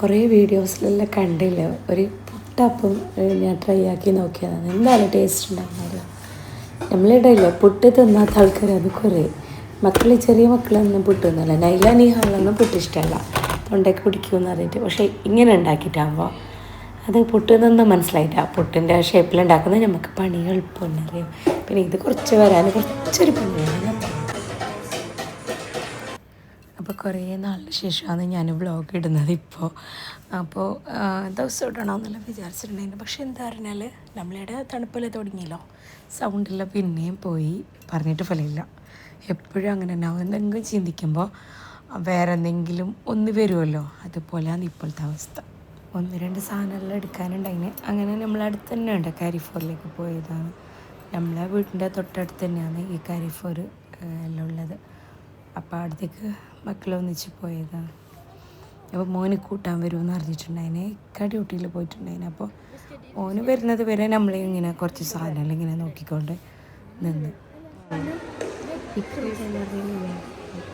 കുറേ വീഡിയോസിലെല്ലാം കണ്ടില്ല. ഒരു പുട്ടപ്പം ഞാൻ ട്രൈ ആക്കി നോക്കിയതാണ്. എന്തായാലും ടേസ്റ്റ് ഉണ്ടാകുന്നില്ല നമ്മളിടയില്ല പുട്ട് തിന്നാത്ത ആൾക്കാർ അത് കുറേ. മക്കൾ ചെറിയ മക്കളൊന്നും പുട്ട് തിന്നല്ല നൈല നീഹാളൊന്നും പുട്ട് ഇഷ്ടമല്ല. തൊണ്ടയ്ക്ക് പിടിക്കുമെന്ന് അറിയിട്ട് പക്ഷേ ഇങ്ങനെ ഉണ്ടാക്കിയിട്ടാകുമ്പോൾ അത് പുട്ട് നിന്ന് മനസ്സിലായില്ല. പുട്ടിന്റെ ഷേപ്പിൽ ഉണ്ടാക്കുന്നത് നമുക്ക് പണി എളുപ്പമെന്ന് അറിയാം. പിന്നെ ഇത് കുറച്ച് വരാൻ കുറച്ചൊരു പണിയാണ്. അപ്പോൾ കുറേ നാളിന് ശേഷമാണ് ഞാൻ വ്ളോഗ് ഇടുന്നത് ഇപ്പോൾ അപ്പോൾ ദിവസം എന്നല്ല വിചാരിച്ചിട്ടുണ്ടായിരുന്നു. പക്ഷെ എന്താ പറഞ്ഞാൽ നമ്മളിവിടെ തണുപ്പല്ലേ തുടങ്ങിയല്ലോ. സൗണ്ടില്ല പിന്നെയും പോയി. പറഞ്ഞിട്ട് ഫലമില്ല. എപ്പോഴും അങ്ങനെ തന്നെ എന്തെങ്കിലും ചിന്തിക്കുമ്പോൾ വേറെ എന്തെങ്കിലും ഒന്ന് വരുമല്ലോ അതുപോലെയാണ് ഇപ്പോഴത്തെ അവസ്ഥ. ഒന്ന് രണ്ട് സാധനമെല്ലാം എടുക്കാനുണ്ടായിന്. അങ്ങനെ നമ്മളടുത്ത് തന്നെ ഉണ്ട് കാരിഫോറിലേക്ക് പോയതാണ്. നമ്മളെ വീടിന്റെ തൊട്ടടുത്ത് തന്നെയാണ് ഈ കാരിഫോർ എല്ലാം ഉള്ളത്. അപ്പോൾ അടുത്തേക്ക് മക്കളൊന്നിച്ച് പോയതാണ്. അപ്പോൾ മോന് കൂട്ടാൻ വരുമെന്ന് അറിഞ്ഞിട്ടുണ്ടായിന്. ഇക്ക ഡ്യൂട്ടിയിൽ പോയിട്ടുണ്ടായിന്. അപ്പോൾ ഓന് വരുന്നത് വരെ നമ്മളെ ഇങ്ങനെ കുറച്ച് സാധനങ്ങൾ ഇങ്ങനെ നോക്കിക്കൊണ്ട് നിന്ന്.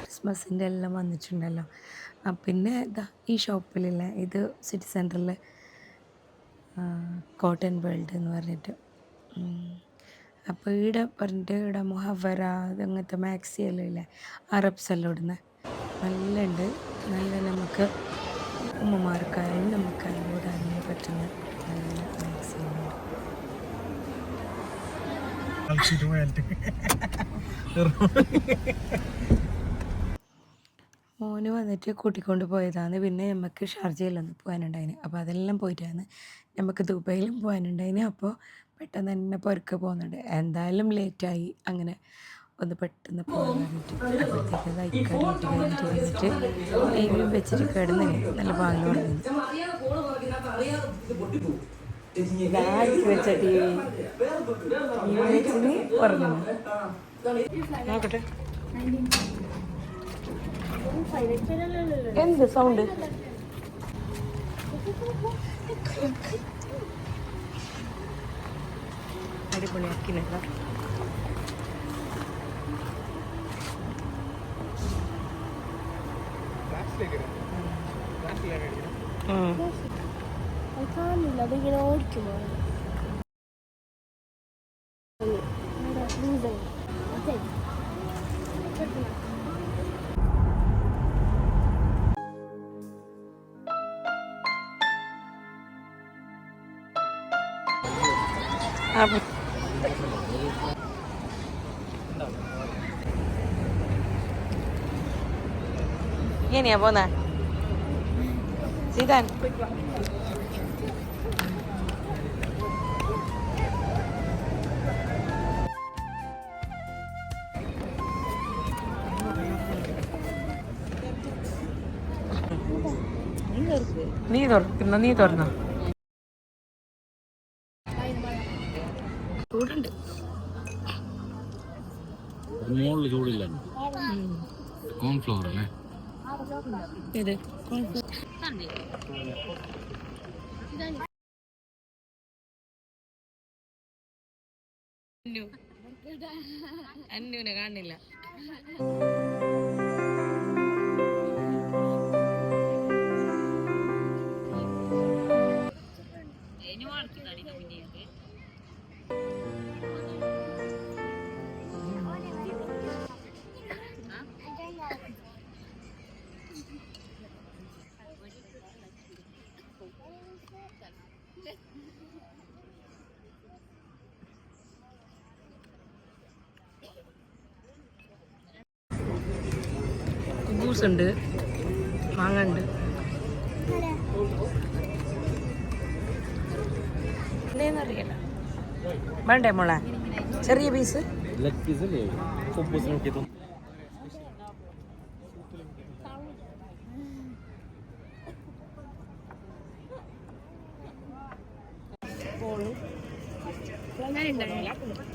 ക്രിസ്മസിന്റെ എല്ലാം വന്നിട്ടുണ്ടല്ലോ. ആ പിന്നെ ഇതാ ഈ ഷോപ്പിലില്ല ഇത് സിറ്റി സെന്ററിൽ കോട്ടൺ വേൾഡ് എന്ന് പറഞ്ഞിട്ട്. അപ്പോൾ ഇവിടെ പറഞ്ഞിട്ട് ഇവിടെ മുഹവറ അങ്ങനത്തെ മാക്സി എല്ലാം ഇല്ലേ? അറബ്സ് എല്ലാം ഇടുന്ന. നല്ല ഉണ്ട് നല്ല നമുക്ക് ഉമ്മമാർക്കായാലും നമുക്കായാലും ഇടാനും പറ്റുന്ന നല്ല മാക്സി ഉണ്ട് വന്നിട്ട് കൂട്ടിക്കൊണ്ട് പോയതാണ്. പിന്നെ നമുക്ക് ഷാർജയിലൊന്ന് പോകാനുണ്ടായിന്. അപ്പോൾ അതെല്ലാം പോയിട്ടാണ് നമുക്ക് ദുബൈയിലും പോകാനുണ്ടായിന്. അപ്പോൾ പെട്ടെന്ന് തന്നെ പുറക്ക് പോകുന്നുണ്ട് എന്തായാലും ലേറ്റായി അങ്ങനെ ഒന്ന് പെട്ടെന്ന് പോകാൻ വേണ്ടിയിട്ട് അപ്പോഴത്തേക്ക് തയ്ക്കാൻ ഡ്യൂട്ടി കഴിഞ്ഞിട്ട് വന്നിട്ട് ടി വി വെച്ചിട്ട് കിടന്നു നല്ല ഭാഗം ഉറങ്ങുന്നു നോക്കട്ടെ. എന്ത് സൗണ്ട് അടിപൊളിയാക്കിനല്ല അതിങ്ങനെ ഓടിക്കുമോ ഇങ്ങനെയാ പോന്നെ സീതാൻ നീ തുറക്കുന്ന നീ തുറന്നോ ചൂടുണ്ട്. മുകളിൽ ചൂടില്ല. കോൺഫ്ലവർ അല്ലേ ഇത് അന്നുവിനെ കാണില്ല. ഫ്രൂട്ട്സ് ഉണ്ട്. മാങ്ങ ഉണ്ട് വേണ്ടേ മോളെ? ചെറിയ പീസ് ഞാൻ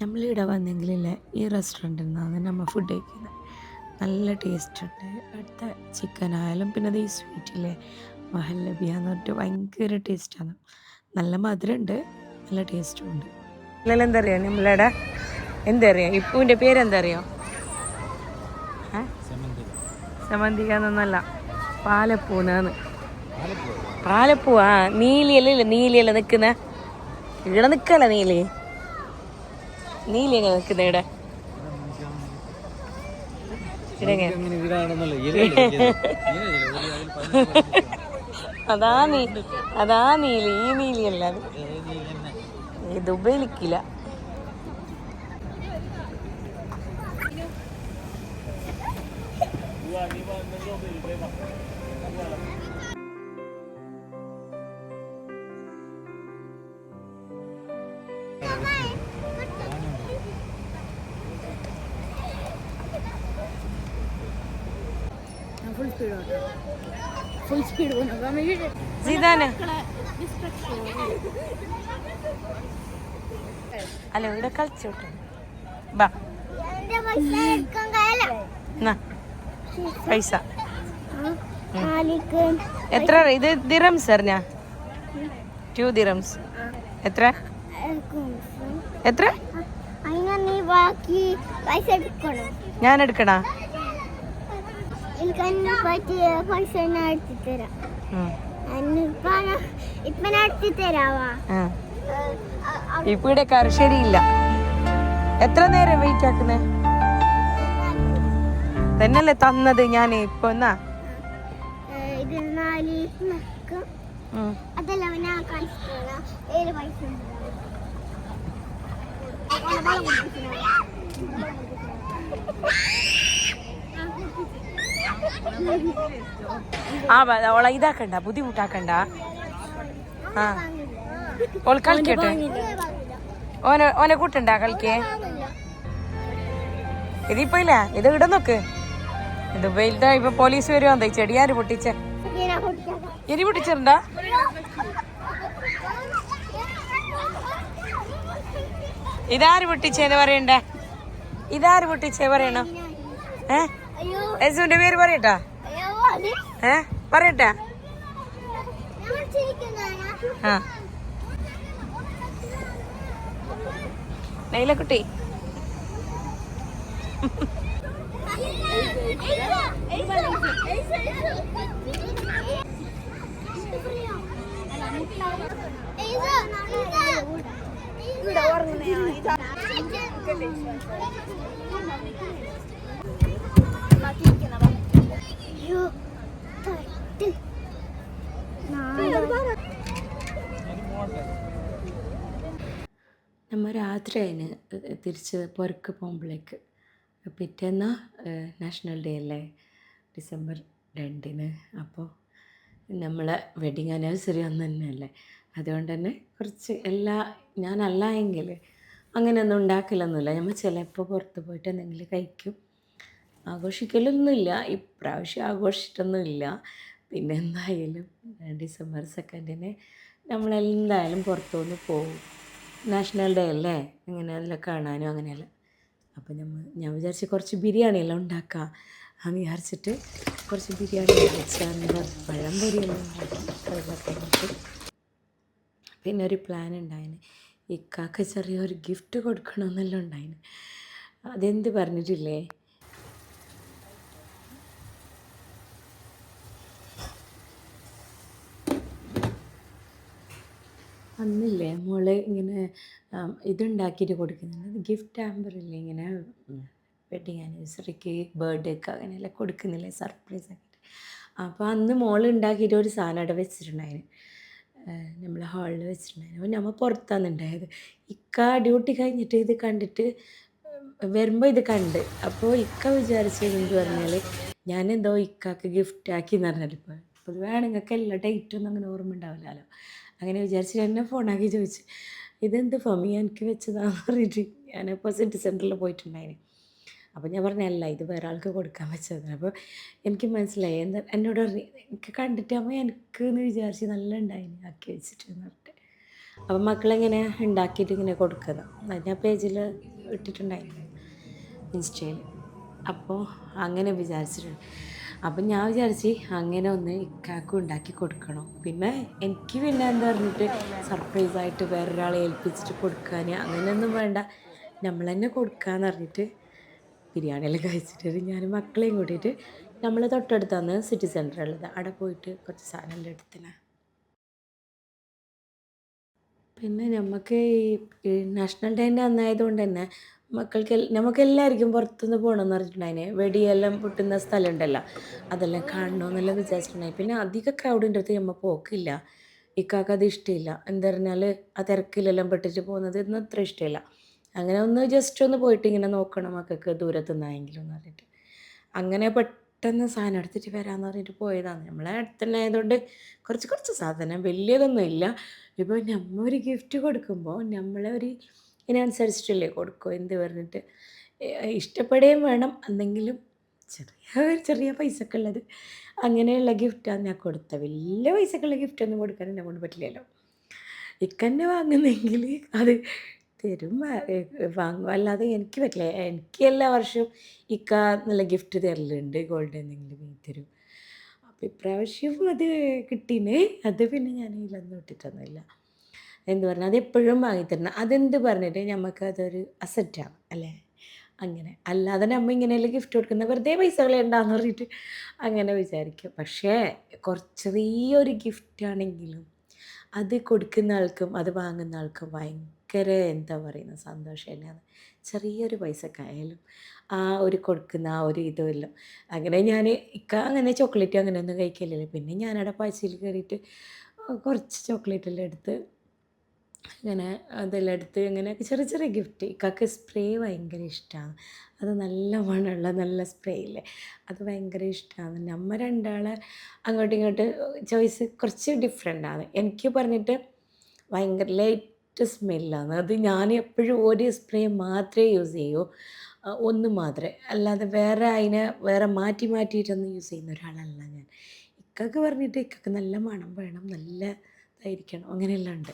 നമ്മളിവിടെ വന്നെങ്കിലില്ലേ ഈ റെസ്റ്റോറന്റിൽ നിന്നാണ് നമ്മൾ ഫുഡ് കഴിക്കുന്നത് നല്ല ടേസ്റ്റ് ഉണ്ട്. അടുത്ത ചിക്കൻ ആയാലും പിന്നെ അത് ഈ സ്വീറ്റില്ലേ മഹല്ലബിയ എന്ന് പറഞ്ഞിട്ട് ഭയങ്കര ടേസ്റ്റാണ് നല്ല മധുരമുണ്ട് നല്ല ടേസ്റ്റും ഉണ്ട്. എന്താ അറിയാം നമ്മളിവിടെ എന്താ അറിയാം ഇപ്പൂന്റെ പേരെന്താ അറിയോ ഏ? സമന്തിക. എന്നല്ല പാലപ്പൂന്നാണ് പാലപ്പൂ. ആ നീലിയല്ലേ നീലിയല്ല നിൽക്കുന്ന ഇവിടെ നിൽക്കല്ല നീലി? ഒരു നിൽക്കുന്ന ഇവിടെ? അതാ നീ അതാ നീലി ഈ നീലിയല്ല അത്. ഇത് ഉപയോഗിക്കില്ല അല്ല ഇവിടെ കളിച്ചോട്ടെ ബാ. പൈസ. എത്ര ഇത് ദിറംസ് അറിഞ്ഞ ടു ദിറംസ്. എത്ര? എത്ര? ഞാൻ എടുക്കണ? എനിക്ക് അതിനെ പറ്റിയ പൈസ നടത്തി തരാം ഇപ്പൊ നടത്തി തരാവാ ഇപ്പൊ ഇവിടെ കാറ് എത്ര നേരം വെയിറ്റ് ആക്കുന്നേ തന്നെയല്ലേ തന്നത് ഞാൻ ഇപ്പൊ എന്നാ ഇത് നാല്. അതല്ല ഞാൻ കാണിച്ചിട്ടുള്ള ഏഴ് പൈസ ഉണ്ട്. ആ ഓളെ ഇതാക്കണ്ട ബുദ്ധിമുട്ടാക്കണ്ട. ആ. ഓൾ കളിക്കട്ടെ. ഓനെ ഓനെ കൂട്ടണ്ട കളിക്കേ? ഇതിപ്പോ ഇത് ഇട നോക്ക് വലുതാ ഇപ്പൊ പോലീസ് വരുവാ ചെടി ആര് പൊട്ടിച്ച. എരി പൊട്ടിച്ചിട്ടുണ്ടാ? ഇതാര് പൊട്ടിച്ചേന്ന് പറയണ്ടേ? ഇതാര് പൊട്ടിച്ചേ പറയണോ? ഏ? അയ്യോ യേശുവിന്റെ പേര് പറയട്ടാ. ഏ? പറയട്ടെ. ഞാൻ ചിരിക്കുന്നതാ ആ നമ്മൾ രാത്രിയായിന് തിരിച്ച് പുറക്ക് പോകുമ്പോഴേക്ക് പിറ്റേന്ന നാഷണൽ ഡേ അല്ലേ? ഡിസംബർ രണ്ടിന്. അപ്പോൾ നമ്മളെ വെഡിങ് ആനിവേഴ്സറി ഒന്നു തന്നെയല്ലേ അതുകൊണ്ട് തന്നെ കുറച്ച് എല്ലാ ഞാനല്ല എങ്കിൽ അങ്ങനെയൊന്നും ഉണ്ടാക്കില്ലെന്നില്ല നമ്മൾ ചിലപ്പോൾ പുറത്ത് പോയിട്ട് എന്തെങ്കിലും കഴിക്കും. ആഘോഷിക്കലൊന്നുമില്ല. ഇപ്രാവശ്യം ആഘോഷിച്ചിട്ടൊന്നുമില്ല. പിന്നെ എന്തായാലും ഡിസംബർ സെക്കൻഡിന് നമ്മളെന്തായാലും പുറത്തുനിന്ന് പോകും നാഷണൽ ഡേ അല്ലേ? അങ്ങനെ അതിലൊക്കെ കാണാനും അങ്ങനെയല്ല. അപ്പോൾ നമ്മൾ ഞാൻ വിചാരിച്ച് കുറച്ച് ബിരിയാണിയെല്ലാം ഉണ്ടാക്കാം. എന്ന് വിചാരിച്ചിട്ട് കുറച്ച് ബിരിയാണി വെച്ചാൽ പഴം പൊരിയെല്ലാം ഉണ്ടാക്കി പിന്നെ ഒരു പ്ലാൻ ഉണ്ടായിന്. ഇക്കാക്ക് ചെറിയൊരു ഗിഫ്റ്റ് കൊടുക്കണമെന്നെല്ലാം ഉണ്ടായിന്. അതെന്ത് പറഞ്ഞിട്ടില്ലേ? അന്നില്ലേ മോൾ ഇങ്ങനെ ഇതുണ്ടാക്കിയിട്ട് കൊടുക്കുന്നുണ്ട്. ഗിഫ്റ്റ് ആമ്പറില്ലേ ഇങ്ങനെ വെഡിങ് ആനിവേഴ്സറിക്ക് ബർത്ത്ഡേക്ക് അങ്ങനെയെല്ലാം കൊടുക്കുന്നില്ലേ? സർപ്രൈസ് ആക്കിയിട്ട്. അപ്പോൾ അന്ന് മോൾ ഉണ്ടാക്കിയിട്ട് ഒരു സാധനം അവിടെ വെച്ചിട്ടുണ്ടായിരുന്നു. നമ്മൾ ഹാളിൽ വെച്ചിട്ടുണ്ടായിരുന്നു. അപ്പോൾ നമ്മൾ പുറത്താണ് ഉണ്ടായത്. ഇക്ക ഡ്യൂട്ടി കഴിഞ്ഞിട്ട് ഇത് കണ്ടിട്ട് വരുമ്പോൾ ഇത് കണ്ട്. അപ്പോൾ ഇക്ക വിചാരിച്ചതെന്ന് പറഞ്ഞാൽ എന്തോ ഇക്കാക്ക് ഗിഫ്റ്റ് ആക്കി എന്ന് പറഞ്ഞാൽ ഇപ്പോൾ പൊതുവേ ആണുങ്ങൾക്ക് എല്ലാ ഡേറ്റൊന്നും അങ്ങനെ ഓർമ്മ ഉണ്ടാവില്ലല്ലോ. അങ്ങനെ വിചാരിച്ചിട്ട് എന്നെ ഫോണാക്കി ചോദിച്ചു ഇതെന്ത് ഫമി? എനിക്ക് വെച്ചതാണെന്ന് പറഞ്ഞിട്ട് ഞാനിപ്പോൾ സിറ്റി സെന്ററിൽ പോയിട്ടുണ്ടായിന്. അപ്പോൾ ഞാൻ പറഞ്ഞു അല്ല ഇത് വേറെ ആൾക്ക് കൊടുക്കാൻ വെച്ചതാണ്. അപ്പോൾ എനിക്ക് മനസ്സിലായി എന്താ എന്നോട് എനിക്ക് കണ്ടിട്ടാകുമ്പോൾ എനിക്ക് എന്ന് വിചാരിച്ച് നല്ല ഉണ്ടായിന് ആക്കി വെച്ചിട്ട് എന്ന് പറഞ്ഞിട്ട്. അപ്പം മക്കളിങ്ങനെ ഉണ്ടാക്കിയിട്ട് ഇങ്ങനെ കൊടുക്കുന്നത് ഞാൻ പേജിൽ ഇട്ടിട്ടുണ്ടായിരുന്നു ഇൻസ്റ്റയിൽ അപ്പോൾ അങ്ങനെ വിചാരിച്ചിട്ടുണ്ട്. അപ്പം ഞാൻ വിചാരിച്ച് അങ്ങനെ ഒന്ന് ഇക്കാക്കും ഉണ്ടാക്കി കൊടുക്കണം. പിന്നെ എനിക്ക് പിന്നെ എന്താ പറഞ്ഞിട്ട് സർപ്രൈസായിട്ട് വേറൊരാളെ ഏൽപ്പിച്ചിട്ട് കൊടുക്കാൻ അങ്ങനെയൊന്നും വേണ്ട. നമ്മൾ തന്നെ കൊടുക്കാന്ന് പറഞ്ഞിട്ട് ബിരിയാണിയെല്ലാം കഴിച്ചിട്ട് ഞാൻ മക്കളെയും കൂട്ടിയിട്ട് നമ്മൾ തൊട്ടടുത്താണ് സിറ്റി സെന്റർ ഉള്ളത്. അവിടെ പോയിട്ട് കുറച്ച് സാധനമെല്ലാം എടുത്തിനാ പിന്നെ നമുക്ക് ഈ നാഷണൽ ഡേന്റെ അന്നായതുകൊണ്ട് തന്നെ മക്കൾക്ക് നമുക്ക് എല്ലാവർക്കും പുറത്തുനിന്ന് പോകണമെന്ന് പറഞ്ഞിട്ടുണ്ടായിനെ. വെടിയെല്ലാം പൊട്ടുന്ന സ്ഥലമുണ്ടല്ലോ. അതെല്ലാം കാണണമെന്നെല്ലാം വിചാരിച്ചിട്ടുണ്ടായി പിന്നെ അധിക ക്രൗഡിന്റെ അടുത്ത് നമ്മൾ പോക്കില്ല. ഇക്കാക്ക് അത് ഇഷ്ടമില്ല എന്താ പറഞ്ഞാൽ ആ തിരക്കിലെല്ലാം പെട്ടിട്ട് പോകുന്നത് ഇന്ന് അത്ര ഇഷ്ടമില്ല അങ്ങനെ ഒന്ന് ജസ്റ്റ് ഒന്ന് പോയിട്ട് ഇങ്ങനെ നോക്കണം മക്കൾക്ക് ദൂരത്ത് നിന്നായെങ്കിലും എന്ന് പറഞ്ഞിട്ട്. അങ്ങനെ പെട്ടെന്ന് സാധനം എടുത്തിട്ട് വരാമെന്ന് പറഞ്ഞിട്ട് പോയതാണ്. നമ്മളെ അടുത്തന്നെ ആയതുകൊണ്ട് കുറച്ച് കുറച്ച് സാധനം. വലിയതൊന്നും ഇല്ല. ഇപ്പോൾ നമ്മൾ ഒരു ഗിഫ്റ്റ് കൊടുക്കുമ്പോൾ നമ്മളെ ഒരു ഇതിനനുസരിച്ചിട്ടല്ലേ കൊടുക്കുക എന്ത് പറഞ്ഞിട്ട്? ഇഷ്ടപ്പെടുകയും വേണം. എന്തെങ്കിലും ചെറിയ ചെറിയ പൈസക്കുള്ളത് അങ്ങനെയുള്ള ഗിഫ്റ്റാണ് ഞാൻ കൊടുത്തത്. വലിയ പൈസക്കുള്ള ഗിഫ്റ്റ് ഒന്നും കൊടുക്കാൻ എന്നെ കൊണ്ട് പറ്റില്ലല്ലോ. ഇക്കന്നെ വാങ്ങുന്നെങ്കിൽ അത് തരും. വാങ്ങും അല്ലാതെ എനിക്ക് പറ്റില്ല. എനിക്ക് എല്ലാ വർഷവും ഇക്ക നല്ല ഗിഫ്റ്റ് തരലുണ്ട്. ഗോൾഡ് എന്തെങ്കിലും തരും. അപ്പോൾ ഇപ്രാവശ്യം അത് കിട്ടീന്. അത് പിന്നെ ഞാൻ ഇതിലൊന്നും ഇട്ടിട്ടൊന്നുമില്ല. എന്ത് പറഞ്ഞാൽ അതെപ്പോഴും വാങ്ങിത്തരണം അതെന്ത് പറഞ്ഞിട്ട് നമുക്ക് അതൊരു അസറ്റാണ് അല്ലേ? അങ്ങനെ. അല്ലാതെ നമ്മൾ ഇങ്ങനെയല്ലേ ഗിഫ്റ്റ് കൊടുക്കുന്ന? വെറുതെ പൈസകളേ ഉണ്ടാന്ന് പറഞ്ഞിട്ട് അങ്ങനെ വിചാരിക്കും. പക്ഷേ കുറച്ച് ചെറിയൊരു ഗിഫ്റ്റ് ആണെങ്കിലും അത് കൊടുക്കുന്ന ആൾക്കും അത് വാങ്ങുന്ന ആൾക്കും ഭയങ്കര എന്താ പറയുന്ന സന്തോഷം തന്നെയാണ്. ചെറിയൊരു പൈസക്കായാലും ആ ഒരു കൊടുക്കുന്ന ആ ഒരു ഇതുമല്ലോ അങ്ങനെ ഞാൻ ഇക്ക അങ്ങനെ ചോക്ലേറ്റ് അങ്ങനെയൊന്നും കഴിക്കലില്ല. പിന്നെ ഞാനവിടെ പാഴ്ചയിൽ കയറിയിട്ട് കുറച്ച് ചോക്ലേറ്റ് എല്ലാം എടുത്ത് ഇങ്ങനെ അതെല്ലാം എടുത്ത് അങ്ങനെയൊക്കെ ചെറിയ ചെറിയ ഗിഫ്റ്റ്. ഇക്കാക്ക് സ്പ്രേ ഭയങ്കര ഇഷ്ടമാണ് അത് നല്ല മണമുള്ള നല്ല സ്പ്രേ ഇല്ലേ? അത് ഭയങ്കര ഇഷ്ടമാണ് നമ്മ രണ്ടാളെ അങ്ങോട്ടും ഇങ്ങോട്ട് ചോയ്സ് കുറച്ച് ഡിഫറെന്റ് ആണ് എനിക്ക് പറഞ്ഞിട്ട് ഭയങ്കര ലൈറ്റ് സ്മെല്ലാണ്. അത് ഞാൻ എപ്പോഴും ഒരു സ്പ്രേ മാത്രമേ യൂസ് ചെയ്യൂ. ഒന്ന് മാത്രമേ. അല്ലാതെ വേറെ അതിനെ വേറെ മാറ്റി മാറ്റിയിട്ടൊന്നും യൂസ് ചെയ്യുന്ന ഒരാളല്ല ഞാൻ. ഇക്കൊക്കെ പറഞ്ഞിട്ട് ഇക്കൊക്കെ നല്ല മണം വേണം നല്ല ഇതായിരിക്കണം. അങ്ങനെയെല്ലാം ഉണ്ട്.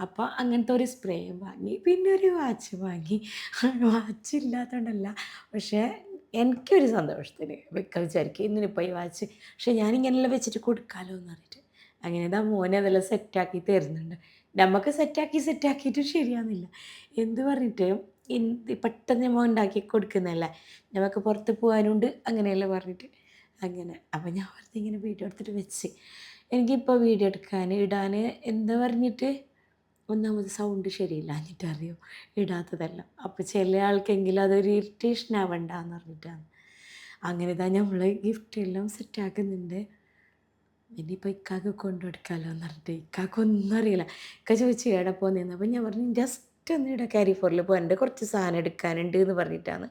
അപ്പോൾ അങ്ങനത്തെ ഒരു സ്പ്രേ വാങ്ങി പിന്നെ ഒരു വാച്ച് വാങ്ങി. വാച്ച് ഇല്ലാത്തതുകൊണ്ടല്ല പക്ഷേ എനിക്കൊരു സന്തോഷത്തിന് വെക്കാൻ വിചാരിക്കും. ഇന്നിപ്പോൾ ഈ വാച്ച് പക്ഷേ ഞാനിങ്ങനെല്ലാം വെച്ചിട്ട് കൊടുക്കാമല്ലോ എന്ന് പറഞ്ഞിട്ട്. അങ്ങനെ ഇതാ മോനെ അതെല്ലാം സെറ്റാക്കി തരുന്നുണ്ട്. നമുക്ക് സെറ്റാക്കി സെറ്റാക്കിയിട്ട് ശരിയാകുന്നില്ല എന്ത് പറഞ്ഞിട്ട്? പെട്ടെന്ന് നമ്മൾ ഉണ്ടാക്കി കൊടുക്കുന്നതല്ല? നമുക്ക് പുറത്ത് പോകാനുണ്ട് അങ്ങനെയല്ല പറഞ്ഞിട്ട്. അങ്ങനെ. അപ്പം ഞാൻ വെറുതെ ഇങ്ങനെ വീഡിയോ എടുത്തിട്ട് വെച്ച്. എനിക്കിപ്പോൾ വീഡിയോ എടുക്കാൻ ഇടാൻ എന്താ പറഞ്ഞിട്ട്? ഒന്നാമത് സൗണ്ട് ശരിയില്ല എന്നിട്ട് അറിയോ ഇടാത്തതല്ല. അപ്പോൾ ചില ആൾക്കെങ്കിലും അതൊരു ഇറിറ്റേഷൻ ആവണ്ടെന്ന് പറഞ്ഞിട്ടാണ്. അങ്ങനെ തന്നെ നമ്മൾ ഗിഫ്റ്റ് എല്ലാം സെറ്റാക്കുന്നുണ്ട് ഇനിയിപ്പോൾ ഇക്കാക്ക് കൊണ്ടുകൊടുക്കാമല്ലോ എന്ന് പറഞ്ഞിട്ട് ഇക്കാക്ക് ഒന്നും അറിയില്ല. ഇക്ക ചോദിച്ചു എവിടെ പോകുന്നതെന്ന് അപ്പോൾ ഞാൻ പറഞ്ഞു ജസ്റ്റ് ഒന്ന് ഇവിടെ ക്യാരി ഫോറിൽ പോകാനുണ്ട് കുറച്ച് സാധനം എടുക്കാനുണ്ട് എന്ന് പറഞ്ഞിട്ടാണ്.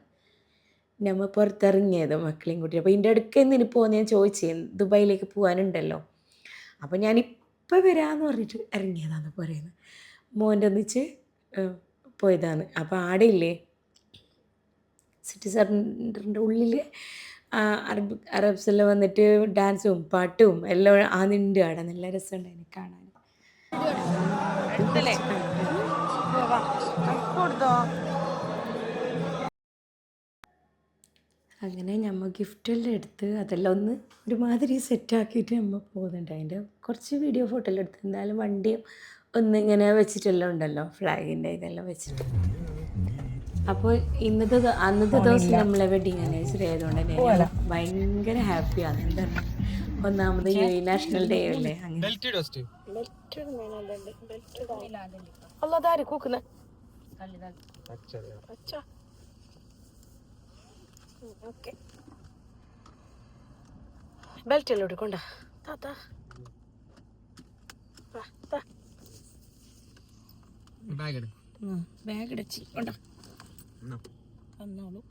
നമ്മൾ പുറത്തിറങ്ങിയത് മക്കളെയും കൂട്ടി. അപ്പോൾ ഇതിന്റെ അടുക്ക എന്തിനു പോകുന്ന ഞാൻ ചോദിച്ചേ ദുബായിലേക്ക് പോകാനുണ്ടല്ലോ അപ്പോൾ ഞാൻ വരാമെന്ന് പറഞ്ഞിട്ട് ഇറങ്ങിയതാണ് പറയുന്നത് മോന്റെ ഒന്നിച്ച് പോയതാണ്. അപ്പോൾ ആടെ ഇല്ലേ സിറ്റി സെന്ററിന്റെ ഉള്ളിൽ അറബ് അറബ്സെല്ലാം വന്നിട്ട് ഡാൻസും പാട്ടും എല്ലാം ആ നിന്റെ ആടെ. നല്ല രസമുണ്ട് എനിക്ക് കാണാൻ. അങ്ങനെ നമ്മൾ ഗിഫ്റ്റെല്ലാം എടുത്ത് അതെല്ലാം ഒന്ന് ഒരുമാതിരി സെറ്റാക്കിയിട്ട് നമ്മൾ പോകുന്നുണ്ട്. അതിന്റെ കുറച്ച് വീഡിയോ ഫോട്ടോ എല്ലാം എടുത്ത്. എന്തായാലും വണ്ടിയും ഒന്ന് ഇങ്ങനെ വെച്ചിട്ടെല്ലാം ഉണ്ടല്ലോ. ഫ്ലാഗിന്റെ ഇതെല്ലാം വെച്ചിട്ട്. അപ്പോൾ ഇന്നത്തെ അന്നത്തെ ദിവസം നമ്മളെ വെഡിങ് ആനിവേഴ്സറി ആയതുകൊണ്ട് തന്നെ ഭയങ്കര ഹാപ്പിയാണ് എന്താണ് ഒന്നാമത് യു നാഷണൽ ഡേ അല്ലേ? അങ്ങനെ. ബെൽറ്റ് എല്ലാം എടുക്കണ്ട. താത്താ ബാഗ് എടു ബാഗ് ഇടച്ചി തന്നോളൂ.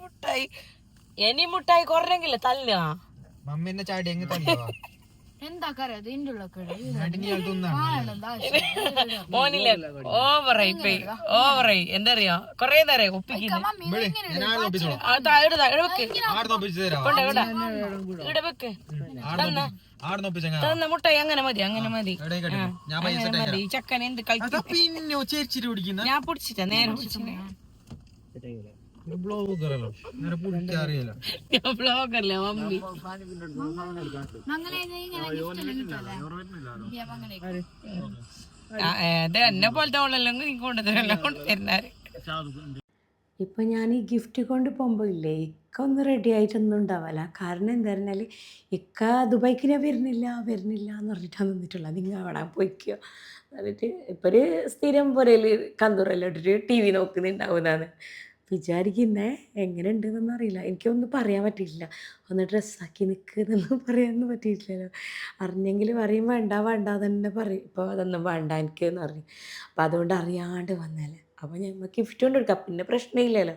മുട്ടായി. ഇനി മുട്ടായി കുറഞ്ഞെങ്കിലേ തല്ല മമ്മീനെ ചാടി എങ്ങനെ എങ്ങ് തന്നോ എന്താക്കറിയാം ഇതിന്റെ ഉള്ളൊക്കെ മോനില്ലേ? ഓവറായി പോയി ഓവറായി എന്താ അറിയാ കൊറേ നേരം ഒപ്പിക്കുന്നു മുട്ടായി അങ്ങനെ മതി അങ്ങനെ മതി. മതി. ഈ ചക്കൻ എന്ത് കളിക്കും ഞാൻ പിടിച്ചിട്ടാ നേരെ പിടിച്ചിട്ട്. ഞാൻ ബ്ലോഗല്ലേ മമ്മി. അത് എന്നെ പോലത്തെ അവളെല്ലാം കൊണ്ടുതരല്ലോ കൊണ്ടുതരുന്നാര് ഇപ്പം ഞാൻ ഈ ഗിഫ്റ്റ് കൊണ്ട് പോകുമ്പോൾ ഇല്ലേ ഇക്ക ഒന്ന് റെഡി ആയിട്ടൊന്നും ഉണ്ടാവില്ല കാരണം എന്താ പറഞ്ഞാൽ ഇക്ക ദുബായ്ക്കിനെ വരുന്നില്ല വരുന്നില്ല എന്ന് പറഞ്ഞിട്ടാണ് നിന്നിട്ടുള്ളത് നിങ്ങൾ അവിടെ പോയിക്കോ. എന്നിട്ട് ഇപ്പം ഒരു സ്ഥിരം പോലെ കന്തൂറെല്ലാം ഇട്ടിട്ട് ടി വി നോക്കുന്നുണ്ടാവുന്നതാണ് വിചാരിക്കുന്നേ എങ്ങനെ ഉണ്ടെന്നൊന്നും അറിയില്ല. എനിക്കൊന്നും പറയാൻ പറ്റിയില്ല ഒന്ന് ഡ്രസ്സാക്കി നിൽക്കുന്നൊന്നും പറയാനൊന്നും പറ്റിയിട്ടില്ലല്ലോ. അറിഞ്ഞെങ്കിൽ പറയും വേണ്ട വേണ്ട തന്നെ പറയും. ഇപ്പോൾ അതൊന്നും വേണ്ട എനിക്ക് എന്ന് പറഞ്ഞു അപ്പോൾ അതുകൊണ്ട് അറിയാണ്ട് വന്നല്ലേ അപ്പോൾ ഞമ്മക്ക് ഗിഫ്റ്റ് കൊണ്ട് കൊടുക്കാം. പിന്നെ പ്രശ്നമില്ലല്ലോ.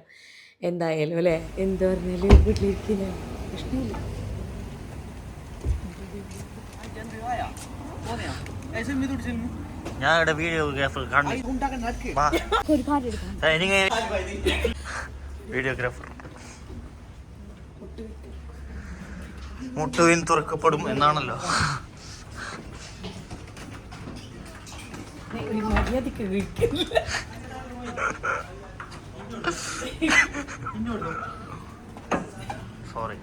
എന്തായാലും അല്ലേ? എന്ത് പറഞ്ഞാലും വീട്ടിലിരിക്കില്ല. പ്രശ്നമില്ല. ഞാൻ ഇവിടെ വീഡിയോഗ്രാഫർ വീഡിയോഗ്രാഫർ മുട്ടുവിൻ. തുറക്കപ്പെടും എന്നാണല്ലോ. സോറി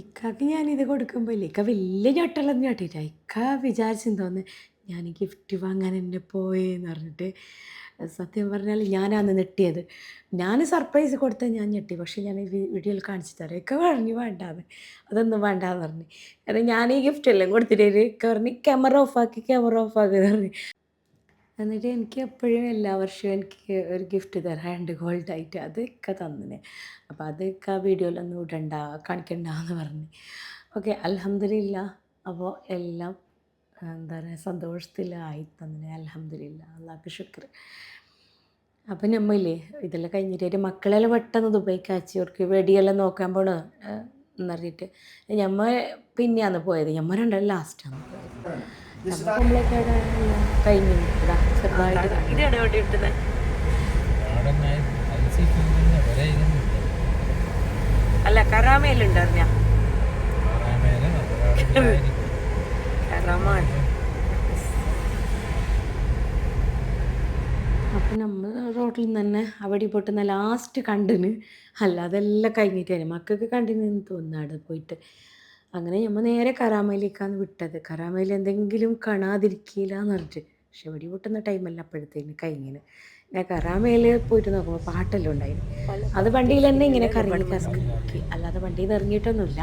ഇക്കാക്ക് ഞാനിത് കൊടുക്കുമ്പോൾ ഇല്ല? ഇക്ക വലിയ ഞെട്ടലൊന്നും ഞെട്ടിയില്ല ഇക്ക വിചാരിച്ചെന്തോന്ന് ഞാൻ ഗിഫ്റ്റ് വാങ്ങാൻ എന്നെ പോയെന്ന് പറഞ്ഞിട്ട്. സത്യം പറഞ്ഞാൽ ഞാനാണ് ഞെട്ടിയത്. ഞാൻ സർപ്രൈസ് കൊടുത്താൽ ഞാൻ ഞെട്ടി. പക്ഷേ ഞാൻ വീഡിയോയിൽ കാണിച്ചു തരാം. ഇക്ക പറഞ്ഞു വേണ്ടാന്ന്. അതൊന്നും വേണ്ടാന്ന് പറഞ്ഞു. കാരണം ഞാൻ ഈ ഗിഫ്റ്റ് എല്ലാം കൊടുത്തിട്ട് ഇക്ക പറഞ്ഞ് ക്യാമറ ഓഫാക്കി ക്യാമറ ഓഫാക്കി പറഞ്ഞു. എന്നിട്ട് എനിക്ക് എപ്പോഴും എല്ലാ വർഷവും എനിക്ക് ഒരു ഗിഫ്റ്റ് തരാറുണ്ട് ഗോൾഡ് ആയിട്ട്. അത് ഒക്കെ തന്നിനെ. അപ്പോൾ അത് ഒക്കെ ആ വീഡിയോയിലൊന്നും ഇടണ്ട കാണിക്കണ്ട എന്ന് പറഞ്ഞു. ഓക്കെ അലഹമില്ല അപ്പോൾ എല്ലാം എന്താ പറയുക സന്തോഷത്തിലായി തന്നെ അലഹമില്ല അള്ളാഹ്ക്ക് ശുക്ർ. അപ്പം നമ്മയില്ലേ ഇതെല്ലാം കഴിഞ്ഞിട്ട് ഒരു മക്കളെല്ലാം പെട്ടെന്ന് ദുബൈക്ക് അയച്ചു അവർക്ക് വെടിയെല്ലാം നോക്കാൻ പോണ എന്നറിയിട്ട് ഞമ്മ പിന്നെയാണ് പോയത്. ഞമ്മ രണ്ടാളും ലാസ്റ്റാണ് നമ്മളൊക്കെ കഴിഞ്ഞു. ചെറുതായിട്ട് ആടെ ഞാൻ കറാമാണ് അപ്പം നമ്മൾ റോട്ടിൽ നിന്ന് തന്നെ അവിടെ പൊട്ടുന്ന ലാസ്റ്റ് കണ്ടിന്. അല്ല അതെല്ലാം കഴിഞ്ഞിട്ട് വരും മക്കൾക്ക് കണ്ടിന് തോന്നുന്നു അവിടെ പോയിട്ട്. അങ്ങനെ നമ്മൾ നേരെ കരാമയിലേക്കാണ് വിട്ടത്. കരാമയിൽ എന്തെങ്കിലും കാണാതിരിക്കില്ല എന്ന് പറഞ്ഞിട്ട്. പക്ഷെ വെടി പൊട്ടുന്ന ടൈമല്ല അപ്പോഴത്തേന് കഴിഞ്ഞിന് ഞാൻ കറാമയിൽ പോയിട്ട് നോക്കുമ്പോൾ പാട്ടെല്ലാം ഉണ്ടായിരുന്നു അത് വണ്ടിയിൽ തന്നെ ഇങ്ങനെ കറങ്ങി അല്ലാതെ വണ്ടിയിൽ നിന്ന് ഇറങ്ങിയിട്ടൊന്നുമില്ല.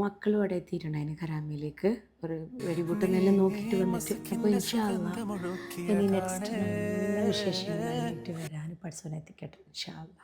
മക്കളും അവിടെ എത്തിയിട്ടുണ്ടായിരുന്നു കരാമയിലേക്ക് ഒരു വെടിപൊട്ടുന്നെല്ലാം നോക്കിയിട്ട് വന്നിട്ട്. അപ്പോൾ ഇൻഷാല്ല ഇനി നെക്സ്റ്റ് വിശേഷങ്ങളായിട്ട് വരാൻ പഠിച്ചവനെ എത്തിക്കട്ടെ ഇൻഷാല്ല